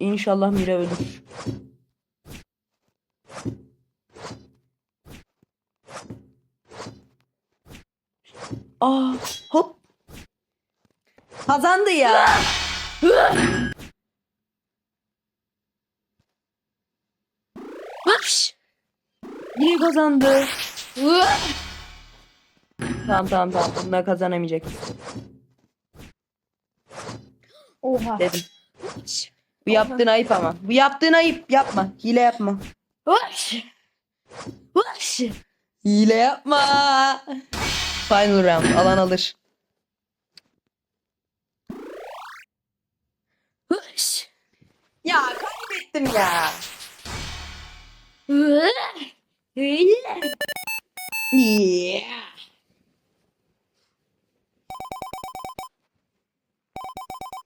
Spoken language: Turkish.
inşallah Mira ölür. Aa, hop. Kazandı ya. Hıpş. Yine kazandı. Tamam tamam tamam. Bunlar kazanamayacak Oha. dedim. Bu yaptığın ayıp ama. Bu yaptığın ayıp. Yapma. Hile yapma. Hıpş. Hıpş. Hile yapma. Final round. Alan alır. Hıpş. Ya kaybettim ya. Yeah.